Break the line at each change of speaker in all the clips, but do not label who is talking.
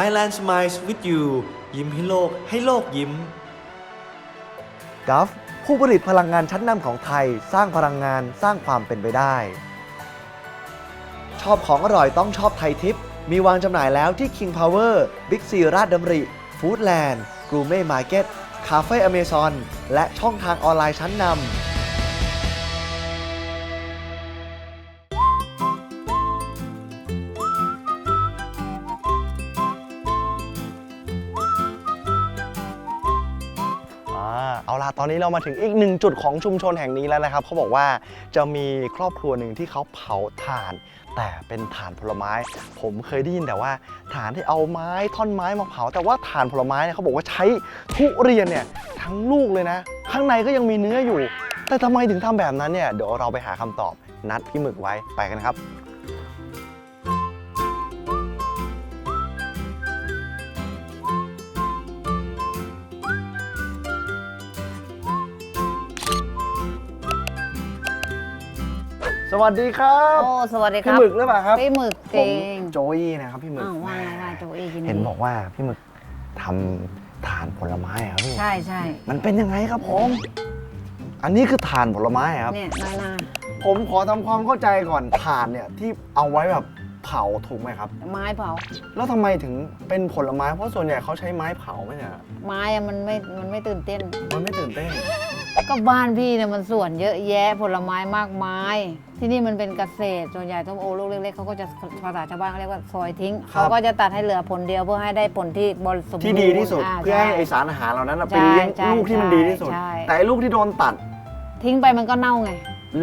Thailand Smiles with you ยิ้มให้โลกให้โลกยิ้ม
กัฟผู้ผลิตพลังงานชั้นนำของไทย สร้างพลังงานสร้างความเป็นไปได้ ชอบของอร่อยต้องชอบไทยทิป มีวางจำหน่ายแล้วที่ King Power Big C ราชดำริ Foodland g o u r m e t Market คาเฟ่อเมซอนและช่องทางออนไลน์ชั้นนำา
เอาล่ะตอนนี้เรามาถึงอีกหนึ่งจุดของชุมชนแห่งนี้แล้วนะครับเขาบอกว่าจะมีครอบครัวหนึ่งที่เขาเผาถ่าน แต่เป็นถ่านผลไม้ ผมเคยได้ยินแต่ว่าถ่านที่เอาไม้ท่อนไม้มาเผา แต่ว่าถ่านผลไม้เนี่ยเขาบอกว่าใช้ทุเรียนเนี่ยทั้งลูกเลยนะ ข้างในก็ยังมีเนื้ออยู่ แต่ทำไมถึงทำแบบนั้นเนี่ยเดี๋ยวเราไปหาคำตอบนัดพี่หมึกไว้ไปกันครับ วัสดีครับ
โอ้สวัสดีค
พี่
รับ
หมึกหรือเปล่าครับ
พี่หมึก
ผ
จริ
ม
ง
โจยี่นะครับพี่หมึก
อ้าวว่าไงว่าโจเอยยินดี
เห็นบอกว่าพี่หมึกทำถ่านผลไม้อะครับพี่
ใช่ใช่
มันเป็นยังไงครับผม อันนี้คือถ่านผลไม้อะครับ
เนี่ยนานา
ผมขอทำความเข้าใจก่อนถ่านเนี่ยที่เอาไว้แบบเผาถูกไหมครับ
ไม้เผา
แล้วทำไมถึงเป็นผลไม้เพราะส่วนใหญ่เขาใช้ไม้เผาไม่ใช่เหรอ
ไม้อะมันไม่มันไม่ตื่นเต้น
มันไม่ตื่นเต้น
ก็บ้านพี่เนี่ยมันสวนเยอะแยะผลไม้มากมาย ที่นี่มันเป็นเกษตรส่วนใหญ่ต้มโอลูกเล็กๆเขาก็จะภาษาชาวบ้านเขาเรียกว่าซอยทิ้ง
ครับ
เขาก็จะตัดให้เหลือผลเดียวเพื่อให้ได้ผลที่บริสุทธิ์
ที่ดีที่สุดาเพื่อให้
ช่
ไอสารอาหารเหล่านั้นนะ
ใช่
ไปเลี้ยง
ใช่
ลูกที่มันดีที่สุด
ใช่
แต่ไอ้ลูกที่โดนตัด
ทิ้งไปมันก็เน่าไง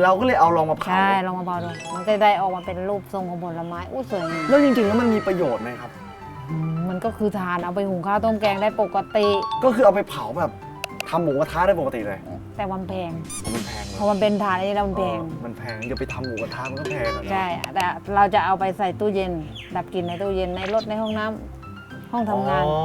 เราก็เลยเอาลองมาเผา
ใช่ลองมาเผาดูมันก็ได้ออกมาเป็นรูปทรงของผลไม้อู้สวยงาม
แล้วจริงๆแล้วมันมีประโยชน์ไหมครับ
อืมมันก็คือทานเอาไปหุงข้าวต้มแกงได้ปกติ
ก็คือเอาไปเผาแบบ ทำหมูกระทะได้ปกติเลย
แต่วันแพง
มันแพงเลย
เพราะมันเป็นทานนี่แล้วมันแพง
เออมันแพงอย่าไปทำหมูกระทะมันก็แพงอะเนอะ
ใช่ แต่เราจะเอาไปใส่ตู้เย็น ดับกลิ่นในตู้เย็นในรถในห้องน้ำ ห้องทำงาน
อ๋อ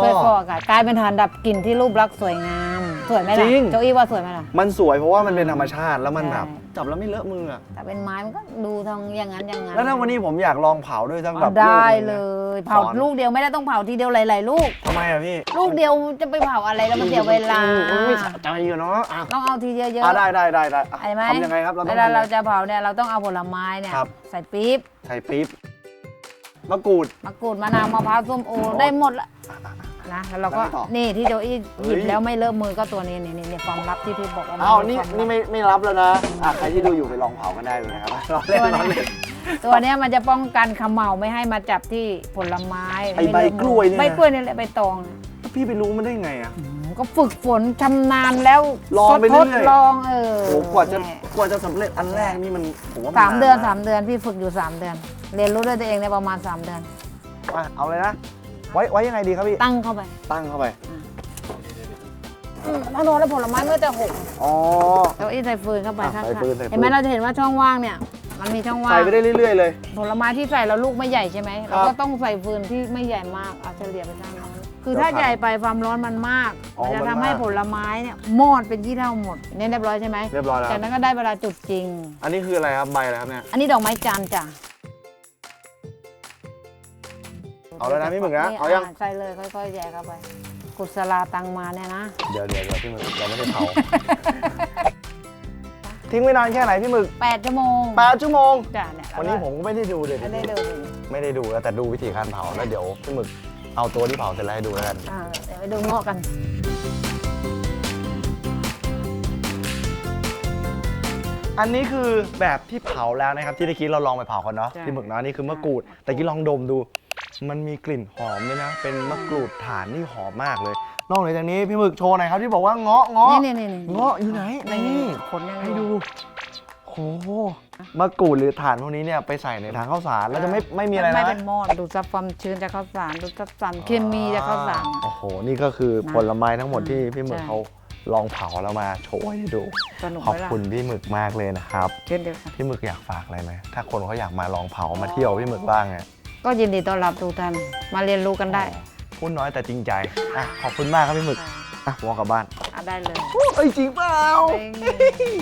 ช่วยฟอกอากาศกลายเป็นทานดับกลิ่นที่รูปลักษณ์สวยงาม สวยไหมล่ะ
จริง
โจอี้ว่าสวยไหมล่ะ
มันสวยเพราะว่ามันเป็นธรรมชาติแล้วมัน
ใช่
แบบจับแล้วไม่เลอะมืออะ
แต่เป็นไม้มันก็ดูทางอย่างนั้นอย่างนั้น
แล้วถ้าวันนี้ผมอยากลองเผาด้วยสักแบ
เอา
บ
ได้
กห
เล
นึ่งนะ
ย เผา
สอน
ลูกเดียวไม่ได้ต้องเผาทีเดียวหลายๆลูก
ทำไมอะพี่
ลูกเดียวจะไปเผาอะไรแล้วมันเสียเวลา
มันไม่สะใจอยู่เนาะอะ
ต้องเอาทีเดียวเยอะ
อะได้ได้ได้ได้อะ
ไอ้ไหม
ทำยังไงครับเรา
เว
ต้อง
ลา
ทำยังไง
เราจะเผาเนี่ยเราต้องเอาผลไม้เนี่ย
ครับ
ใส่ปี๊บ
ใส่ปี๊บ มะกรูด
มะกรูดมะนาวมะพร้าวส้มโอได้หมดละนะแล้วเราก็
แล้วไงต่อ
นี่ที่โจอี้หยิบ
เฮ้ย
แล้วไม่เลอะมือก็ตัวนี้นี่นี่นี่ความลับที่พี่บอกว่ามั
อ้าว
เป็
นี่
ความลับ
นี่ไม่ไม่รับแล้วนะอะใครที่ดูอยู่ไปลองเผากันได้เลยนะครับเราเล่น
ตัว
เรา
เนี้ย
เล่น
ตัวเนี้ยมันจะป้องกันเขม่าไม่ให้มาจับที่ผลไม้
ไอ้ใบ
ม่เลอะมื
กล้วยเนี่ยนะ
ใบกล้วยนี่แหละใบตอง
พี่ไปรู้มันได้ไงอะ
อืมก็ฝึกฝนชำนาญแล้ว
ลองไป
ทด
เรื่อยๆ
ลองเออ
โอ้กว่าจะ
เนี่ย
กว่าจะสำเร็จอันแรกนี่มันผมว่า
สามเดือน
ก
สามเดือนพี่ฝึกอยู่สามเดือน เรียนรู้ด้วยตัวเองในประมาณสามเดือน
อะเอาเลยนะ ไว้ไว้ยังไงดีครับพี่
ตั้งเข้าไป
ตั้งเข้าไป
อืมถ้าโดนแล้วผลไม้มันก็จะหก
อ๋อ
แล้วอีใส่ฟืนเข้าไป
อะ
ข้าง
ใส่ฟืนใส่ฟืน
ๆเห็นไหมเราจะเห็นว่าช่องว่างเนี่ย มันมีช่องว่าง
ใส่ไปได้เรื่อยๆเลย
ผลไม้ที่ใส่แล้วลูกไม่ใหญ่ใช่ไหม
ครับ
เราก็ต้องใส่ฟืนที่ไม่ใหญ่มากเอาเฉลี่ยไปทางนั้นคือถ้า
เดี๋ยว
ใหญ่ไปความร้อนมันมาก
อ๋อ
มันจะ
มัน
ทำให้
มาก
ผลไม้เนี่ยมอดเป็นยี่เท่าหมดเนี่ยเรียบร้อยใช่ไหม
เรียบร้อยแล้ว
จากนั้นก็ได้เวลาจุดจริง
อันนี้คืออะไรครับใบอะไรครับเนี่ย
อันนี้ดอกไม้จันทร์จ้ะ
เอาแล้วนะพี่หมึกนะเอายัง
ใส่เลยค่อยๆแย่เข้าไป กุศลาตังมาเนี่ยนะ
เดี๋ยวเดี๋ยวเดี๋ยวพี่หมึกเราไม่ได้เผา ทิ้งไว้นานแค่ไหนพี่หมึก
8 ชั่วโมง
แปดชั่วโมง
จ้ะเนี่ย
วันนี้ผมก็ไม่ได้ดูเลย
ไม่ได้ดูสิ
ไม่ได้ดูแล้วแต่ดูวิธีการเผาแล้วเดี๋ยวพี่หมึกเอาตัวที่เผาเสร็จแล้วให้ดูแล้วกัน
อ่าเดี๋ยวไปดูเงาะกัน
อันนี้คือแบบที่เผาแล้วนะครับที่ตะกี้เราลองไปเผากันเนาะ
ใช่
พี่หมึกเนาะนี่คือมะกรูดแต่กี้ลองดมดู มันมีกลิ่นหอมเลยนะ เป็นมะกรูดถ่านที่หอมมากเลย นอกเหนือจากนี้พี่หมึกโชว์หน่อยครับที่บอกว่าเงาะเงาะ
นี่นี่นี่
เงาะอยู่ไหนนี่
ผลยัง
ให้ดูโอ้โหมะกรูดหรือถ่านพวกนี้เนี่ยไปใส่ในถังข้าวสารแล้วจะไม่ไม่มีอะไร
ไม่
นะ
เป็นมอดดูดซับความชื้นจากข้าวสารดูดซับสารเคมีจากข้าวสาร
โอ้โหนี่ก็คือ
นะ
ผลไม้ทั้งหมดที่พี่หมึก
ใช่
เขาลองเผาแล้วมาโชว์ให้ดู
สนุก
ขอบ
ไหมล่ะ
คุณพี่หมึกมากเลยนะครับ
เช่นเดียวกัน
พี่หมึกอยากฝากอะไรไหมถ้าคนเขาอยากมาลองเผามาเที่ยวพี่หมึกบ้างเนี่ย
ก็ยินดีต้อนรับทุกท่านมาเรียนรู้กันได้
พูดน้อยแต่จริงใจอะขอบคุณมากครับพี่หมึกอะวอากลับบ้าน
อะได้เลย
เอ้ยจริงเปล่า
เอ้ย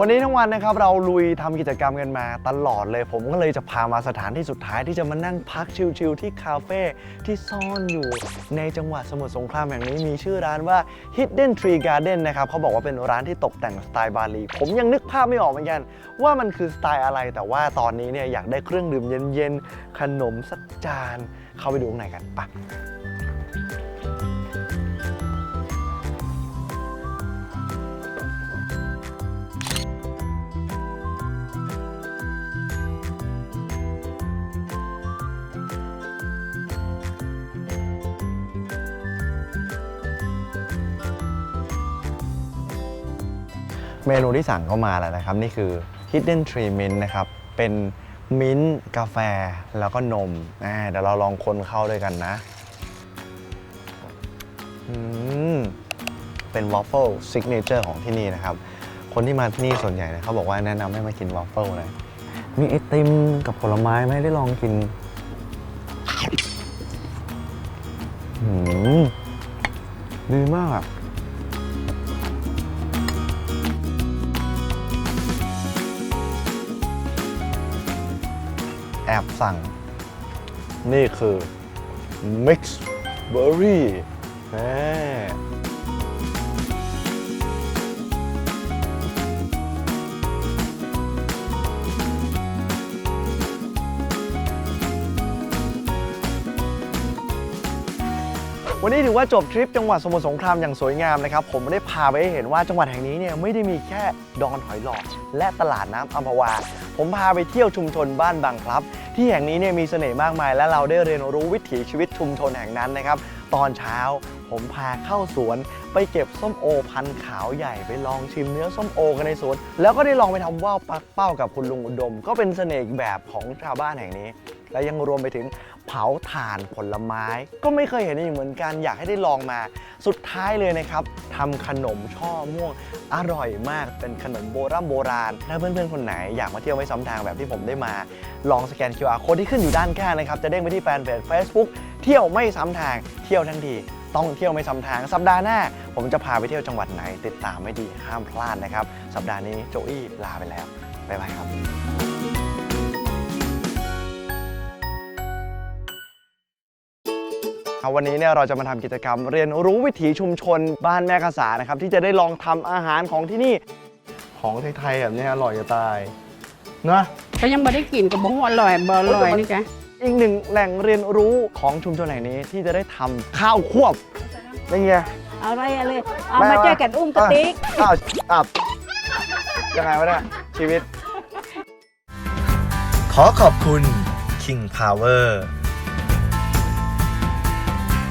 วันนี้ทั้งวันนะครับเราลุยทำกิจกรรมกันมาตลอดเลย ผมก็เลยจะพามาสถานที่สุดท้ายที่จะมานั่งพักชิลๆที่คาเฟ่ที่ซ่อนอยู่ในจังหวัดสมุทรสงครามแห่งนี้มีชื่อร้านว่า Hidden Tree Garden นะครับเขาบอกว่าเป็นร้านที่ตกแต่งสไตล์บาหลี ผมยังนึกภาพไม่ออกเหมือนกัน ว่ามันคือสไตล์อะไร แต่ว่าตอนนี้เนี่ยอยากได้เครื่องดื่มเย็นๆขนมสักจาน เข้าไปดูข้างในกันป เมนูที่สั่งเข้ามาแล้วนะครับ นี่คือ Hidden Tree Mint นะครับ เป็นมิ้นท์กาแฟแล้วก็นมอ่าเดี๋ยวเราลองคนเข้าด้วยกันนะอืมเป็นวอฟเฟิลซิกเนเจอร์ของที่นี่นะครับ คนที่มาที่นี่ส่วนใหญ่เนี่ยเขาบอกว่าแนะนำให้มากินวอฟเฟิลนะมีไอติมกับผลไม้ไหมได้ลองกินอืมดีมากอะ แอบสั่ง นี่คือ Mix Berry แวันนี้ถือว่าจบทริปจังหวัดสมุทรสงครามอย่างสวยงามนะครับ ผมได้พาไปให้เห็นว่าจังหวัดแห่งนี้เนี่ยไม่ได้มีแค่ดอนหอยหลอด และตลาดน้ำอัมพวา ผมพาไปเที่ยวชุมชนบ้านบางพลับ ที่แห่งนี้เนี่ยมีเสน่ห์มากมาย และเราได้เรียนรู้วิถีชีวิตชุมชนแห่งนั้นนะครับตอนเช้าผมพาเข้าสวน ไปเก็บส้มโอพันขาวใหญ่ไปลองชิมเนื้อส้มโอกันในสวน แล้วก็ได้ลองไปทำว่าวปักเป้ากับคุณลุงอุดม ก็เป็นเสน่ห์แบบของชาวบ้านแห่งนี้ และยังรวมไปถึงเผาถ่านผลไม้ ก็ไม่เคยเห็นอีกเหมือนกันอยากให้ได้ลองมา สุดท้ายเลยนะครับทำขนมช่อม่วงอร่อยมากเป็นขนมโบราณโบราณถ้าเพื่อนๆคนไหนอยากมาเที่ยวไม่ซ้ำทางแบบที่ผมได้มา ลองสแกน QR code ที่ขึ้นอยู่ด้านข้างนะครับจะเด้งไปที่แฟนเพจ Facebook เที่ยวไม่ซ้ำทางเที่ยวทั้งทีต้องเที่ยวไม่ซ้ำทาง สัปดาห์หน้า ผมจะพาไปเที่ยวจังหวัดไหน ติดตามไม่ดีห้ามพลาดนะครับ สัปดาห์นี้โจอี้ลาไปแล้ว บ๊ายบายครับ ครับวันนี้เนี่ยเราจะมาทำกิจกรรม เรียนรู้วิถีชุมชนบ้านแม่กษานะครับที่จะได้ลองทำอาหารของที่นี่ของไทยๆแบบเนี้ยอร่อยจะตายนะ
ก็ยังไม่ได้กินกับบ่อร่อยบ่อร่อยนี่จ้ะ
อีกหนึ่งแหล่งเรียนรู้ของชุมชนแห่งนี้ที่จะได้ทำข้าวควบเป็นไง
เอาอะไรอะไรเอามาแจกกันอุ้มกระติก
อ้าวอับยังไงวะเนี่ยชีวิต
ขอขอบคุณ King Power